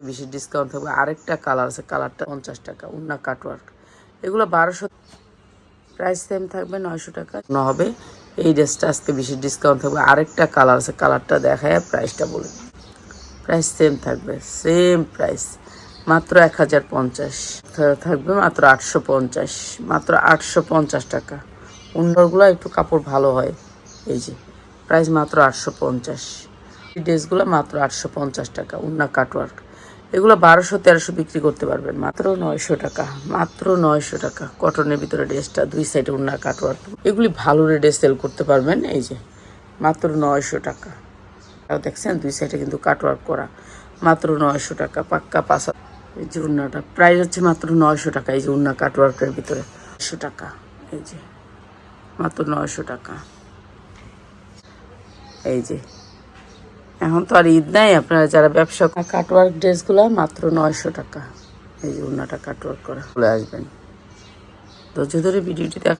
বেশি ডিসকাউন্ট থাকবে। আরেকটা কালার আছে কালারটা পঞ্চাশ টাকা, উন্না কাটওয়ার্ক এগুলো বারোশো প্রাইস সেম থাকবে নয়শো টাকা। না হবে। এই ড্রেসটা আজকে বেশি ডিসকাউন্ট থাকবে। আরেকটা কালার আছে কালারটা দেখায় প্রাইসটা বলে। প্রাইস সেম থাকবে সেম প্রাইস মাত্র এক হাজার পঞ্চাশ। থাকবে মাত্র আটশো পঞ্চাশ। মাত্র আটশো পঞ্চাশ টাকা। উন্নরগুলো একটু কাপড় ভালো হয়। এই যে প্রাইস মাত্র আটশো পঞ্চাশ। এই ড্রেসগুলো মাত্র আটশো পঞ্চাশ টাকা, উন্না কাটওয়ার্ক এগুলো বারোশো, তেরোশো বিক্রি করতে পারবেন। মাত্র নয়শো টাকা, মাত্র নয়শো টাকা। কটনের ভিতরে ড্রেসটা দুই সাইডে উন্না কাটওয়ার্ক। এগুলি ভালো রেটে সেল করতে পারবেন, এই যে, মাত্র নয়শো টাকা। দেখছেন, দুই সাইডে কিন্তু কাটওয়ার্ক করা। মাত্র নয়শো টাকা, পাক্কা পাশা এই যে উন্নাটা, প্রাইস হচ্ছে মাত্র নয়শো টাকা, এই যে উন্না কাটওয়ার্কের ভিতরে। নয়শো টাকা, এই যে, মাত্র নয়শো টাকা। এই যে এখন তো আর ঈদ নাই আপনারা যারা ব্যবসা কাটওয়ার্ক ড্রেসগুলো মাত্র নয়শো টাকা। এই যে উন্নাটা কাটওয়ার্ক করা। চলে আসবেন। ধৈর্য ধরে ভিডিওটি দেখ